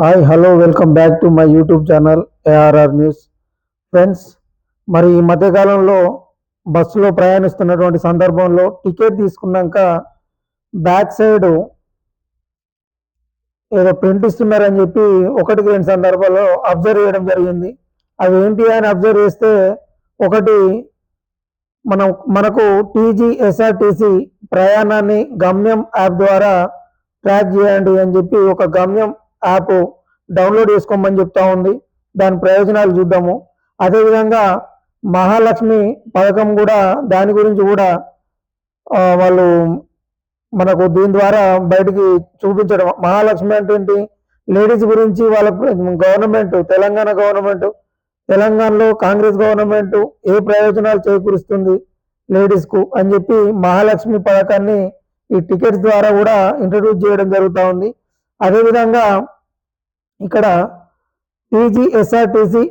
Hi hello welcome back to my YouTube channel ARR news friends మరి ఈ మధ్యకాలంలో బస్సులో ప్రయాణిస్తున్నటువంటి సందర్భంలో టికెట్ తీసుకున్నాక బ్యాక్ సైడ్ ఏదో ప్రింట్ ఇస్తున్నారని చెప్పి ఒకటికి రెండు సందర్భాల్లో అబ్జర్వ్ చేయడం జరిగింది. అవి ఏంటి అని అబ్జర్వ్ చేస్తే ఒకటి మనం మనకు టీజీఎస్ఆర్టీసీ ప్రయాణాన్ని గమ్యం యాప్ ద్వారా ట్రాక్ చేయండి అని చెప్పి ఒక గమ్యం యాప్ డౌన్లోడ్ చేసుకోమని చెప్తా ఉంది. దాని ప్రయోజనాలు చూద్దాము. అదేవిధంగా మహాలక్ష్మి పథకం కూడా దాని గురించి కూడా వాళ్ళు మనకు దీని ద్వారా బయటికి చూపించడం. మహాలక్ష్మి అంటే ఏంటి? లేడీస్ గురించి వాళ్ళ గవర్నమెంట్ తెలంగాణ గవర్నమెంట్ తెలంగాణలో కాంగ్రెస్ గవర్నమెంట్ ఏ ప్రయోజనాలు చేకూరుస్తుంది లేడీస్కు అని చెప్పి మహాలక్ష్మి పథకాన్ని ఈ టికెట్స్ ద్వారా కూడా ఇంట్రడ్యూస్ చేయడం జరుగుతూ ఉంది. అదేవిధంగా ఇక్కడ టీజీఎస్ఆర్టీసీ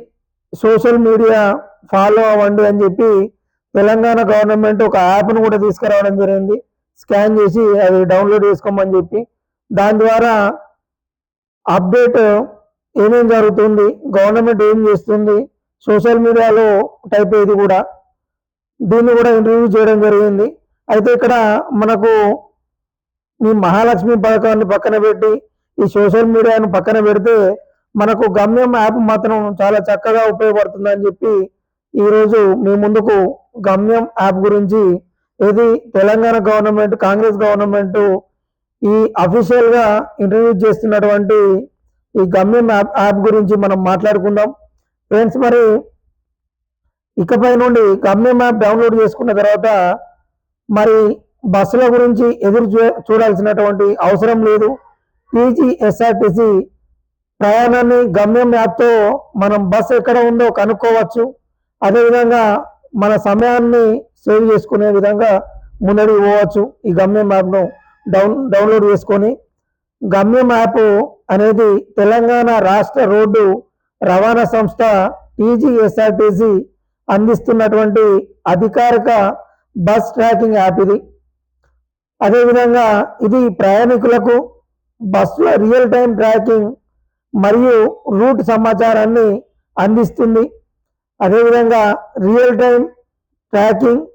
సోషల్ మీడియా ఫాలో అవ్వండి అని చెప్పి తెలంగాణ గవర్నమెంట్ ఒక యాప్ను కూడా తీసుకురావడం జరిగింది. స్కాన్ చేసి అది డౌన్లోడ్ చేసుకోమని చెప్పి. దాని ద్వారా అప్డేట్ ఏమేం జరుగుతుంది గవర్నమెంట్ ఏం చేస్తుంది సోషల్ మీడియాలో టైప్ అయ్యేది కూడా దీన్ని కూడా ఇంటర్వ్యూ చేయడం జరిగింది. అయితే ఇక్కడ మనకు ఈ మహాలక్ష్మి పథకాన్ని పక్కన పెట్టి ఈ సోషల్ మీడియాను పక్కన పెడితే మనకు గమ్యం యాప్ మాత్రం చాలా చక్కగా ఉపయోగపడుతుందని చెప్పి ఈరోజు మీ ముందుకు గమ్యం యాప్ గురించి ఇది తెలంగాణ గవర్నమెంట్ కాంగ్రెస్ గవర్నమెంట్ ఈ అఫీషియల్గా ఇంట్రడ్యూస్ చేస్తున్నటువంటి ఈ గమ్యం యాప్ యాప్ గురించి మనం మాట్లాడుకుందాం. ఫ్రెండ్స్ మరి ఇకపై నుండి గమ్యం యాప్ డౌన్లోడ్ చేసుకున్న తర్వాత మరి బస్సుల గురించి ఎదురు చూడాల్సినటువంటి అవసరం లేదు. టీజీఎస్ఆర్టీసీ ప్రయాణాన్ని గమ్యం యాప్తో మనం బస్సు ఎక్కడ ఉందో కనుక్కోవచ్చు. అదేవిధంగా మన సమయాన్ని సేవ్ చేసుకునే విధంగా ముందడి పోవచ్చు ఈ గమ్యం యాప్ను డౌన్ డౌన్లోడ్ చేసుకొని. గమ్యం యాప్ అనేది తెలంగాణ రాష్ట్ర రోడ్డు రవాణా సంస్థ టీజీఎస్ఆర్టీసీ అందిస్తున్నటువంటి అధికారిక బస్ ట్రాకింగ్ యాప్ ఇది. అదేవిధంగా ఇది ప్రయాణికులకు బస్సులో రియల్ టైం ట్రాకింగ్ మరియు రూట్ సమాచారాన్ని అందిస్తుంది. అదేవిధంగా రియల్ టైం ట్రాకింగ్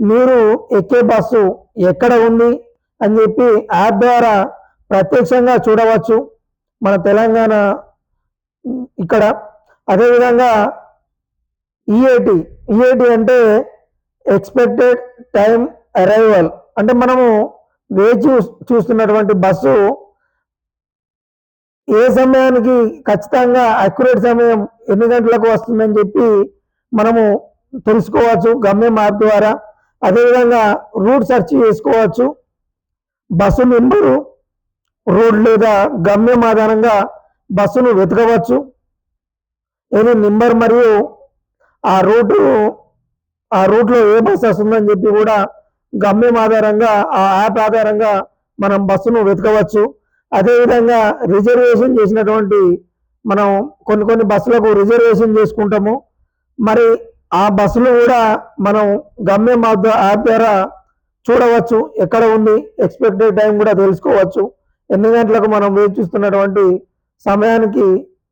మీరు ఎక్కే బస్సు ఎక్కడ ఉంది అని చెప్పి యాప్ ద్వారా ప్రత్యక్షంగా చూడవచ్చు. మన తెలంగాణ ఇక్కడ. అదేవిధంగా ఈఏటి ఈఏటి అంటే ఎక్స్పెక్టెడ్ టైం అరైవల్ అంటే మనము వేచి చూ- చూస్తున్నటువంటి బస్సు ఏ సమయానికి ఖచ్చితంగా అక్యురేట్ సమయం ఎన్ని గంటలకు వస్తుందని చెప్పి మనము తెలుసుకోవచ్చు గమ్యం యాప్ ద్వారా. అదేవిధంగా రూట్ సెర్చ్ చేసుకోవచ్చు. బస్సు నెంబరు రోడ్ లేదా గమ్యం ఆధారంగా బస్సును వెతకవచ్చు. ఏది నెంబర్ మరియు ఆ రూటు ఆ రూట్లో ఏ బస్సు వస్తుందని చెప్పి కూడా గమ్యం ఆధారంగా ఆ యాప్ ఆధారంగా మనం బస్సును వెతకవచ్చు. అదేవిధంగా రిజర్వేషన్ చేసినటువంటి మనం కొన్ని కొన్ని బస్సులకు రిజర్వేషన్ చేసుకుంటాము. మరి ఆ బస్సులు కూడా మనం గమ్యం యాప్ ద్వారా చూడవచ్చు. ఎక్కడ ఉంది ఎక్స్పెక్టెడ్ టైం కూడా తెలుసుకోవచ్చు. ఎన్ని గంటలకు మనం వేచి చూస్తున్నటువంటి సమయానికి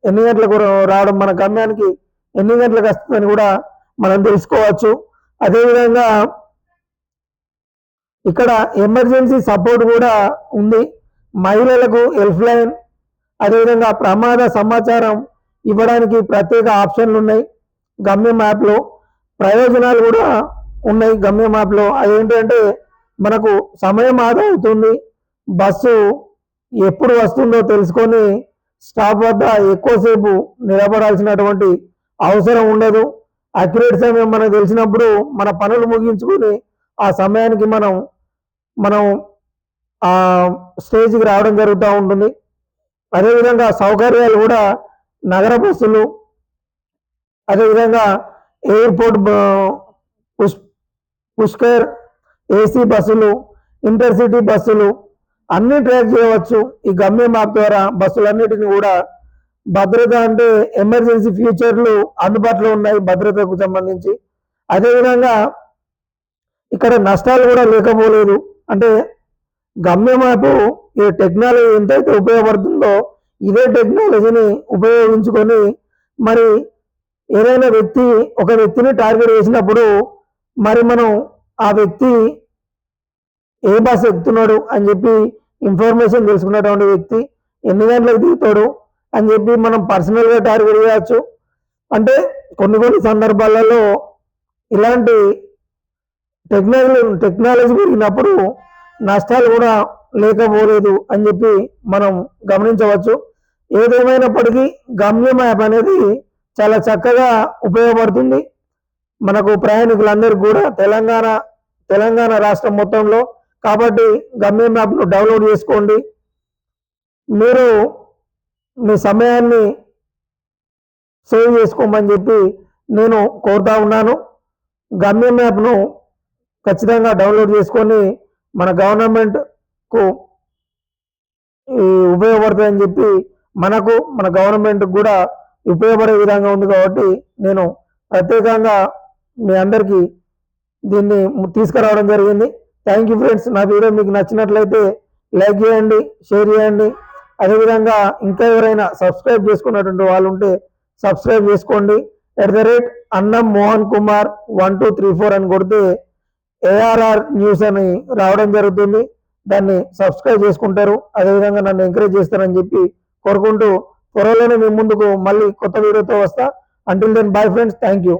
ఎన్ని గంటలకు రావడం మన గమ్యానికి ఎన్ని గంటలకు వస్తుందని కూడా మనం తెలుసుకోవచ్చు. అదేవిధంగా ఇక్కడ ఎమర్జెన్సీ సపోర్ట్ కూడా ఉంది. మహిళలకు హెల్ప్ లైన్ అదేవిధంగా ప్రమాద సమాచారం ఇవ్వడానికి ప్రత్యేక ఆప్షన్లు ఉన్నాయి. గమ్యం యాప్లో ప్రయోజనాలు కూడా ఉన్నాయి. గమ్యం యాప్లో అదేంటంటే మనకు సమయం ఆదా అవుతుంది. బస్సు ఎప్పుడు వస్తుందో తెలుసుకొని స్టాప్ వద్ద ఎక్కువసేపు నిలబడాల్సినటువంటి అవసరం ఉండదు. అక్యురేట్ సమయం మనకు తెలిసినప్పుడు మన పనులు ముగించుకొని ఆ సమయానికి మనం మనం స్టేజ్కి రావడం జరుగుతూ ఉంటుంది. అదేవిధంగా సౌకర్యాలు కూడా నగర బస్సులు అదేవిధంగా ఎయిర్పోర్ట్ పుష్ పుష్కర్ ఏసీ బస్సులు ఇంటర్సిటీ బస్సులు అన్ని ట్రాక్ చేయవచ్చు. ఈ గమ్యం యాప్ ద్వారా బస్సులన్నిటిని కూడా భద్రత అంటే ఎమర్జెన్సీ ఫ్యూచర్లు అందుబాటులో ఉన్నాయి భద్రతకు సంబంధించి. అదేవిధంగా ఇక్కడ నష్టాలు కూడా లేకపోలేదు. అంటే గమ్యమైపు ఈ టెక్నాలజీ ఎంతైతే ఉపయోగపడుతుందో ఇదే టెక్నాలజీని ఉపయోగించుకొని మరి ఏదైనా వ్యక్తి ఒక వ్యక్తిని టార్గెట్ చేసినప్పుడు మరి మనం ఆ వ్యక్తి ఏ బస్ ఎక్కుతున్నాడు అని చెప్పి ఇన్ఫర్మేషన్ తెలుసుకున్నటువంటి వ్యక్తి ఎన్ని గంటలకు దిగుతాడు అని చెప్పి మనం పర్సనల్గా టార్గెట్ చేయవచ్చు అంటే కొన్ని కొన్ని సందర్భాలలో ఇలాంటి టెక్నాలజీ టెక్నాలజీ పెరిగినప్పుడు నష్టాలు కూడా లేకపోలేదు అని చెప్పి మనం గమనించవచ్చు. ఏదేమైనప్పటికీ గమ్యం యాప్ అనేది చాలా చక్కగా ఉపయోగపడుతుంది. మనకు ప్రయాణికులందరికీ కూడా తెలంగాణ తెలంగాణ రాష్ట్రం మొత్తంలో. కాబట్టి గమ్యం యాప్ను డౌన్లోడ్ చేసుకోండి. మీరు మీ సమయాన్ని సేవ్ చేసుకోమని చెప్పి నేను కోరుతా ఉన్నాను. గమ్యం యాప్ను ఖచ్చితంగా డౌన్లోడ్ చేసుకొని మన గవర్నమెంట్కు ఉపయోగపడతాయని ఉపయోగపడుతుందని చెప్పి మనకు మన గవర్నమెంట్ కూడా ఉపయోగపడే విధంగా ఉంది కాబట్టి నేను ప్రత్యేకంగా మీ అందరికీ దీన్ని తీసుకురావడం జరిగింది. థ్యాంక్ యూ ఫ్రెండ్స్ నా వీడియో మీకు నచ్చినట్లయితే లైక్ చేయండి షేర్ చేయండి. అదేవిధంగా ఇంకా ఎవరైనా సబ్స్క్రైబ్ చేసుకున్నటువంటి వాళ్ళు ఉంటే సబ్స్క్రైబ్ చేసుకోండి. At the rate Annam Mohan Kumar one two three four అని కొడితే ఏఆర్ఆర్ న్యూస్ అని రావడం జరుగుతుంది. దాన్ని సబ్స్క్రైబ్ చేసుకుంటారు. అదేవిధంగా నన్ను ఎంకరేజ్ చేస్తారని చెప్పి కోరుకుంటూ త్వరలోనే మీ ముందుకు మళ్ళీ కొత్త వీడియోతో వస్తా. Until then bye friends thank you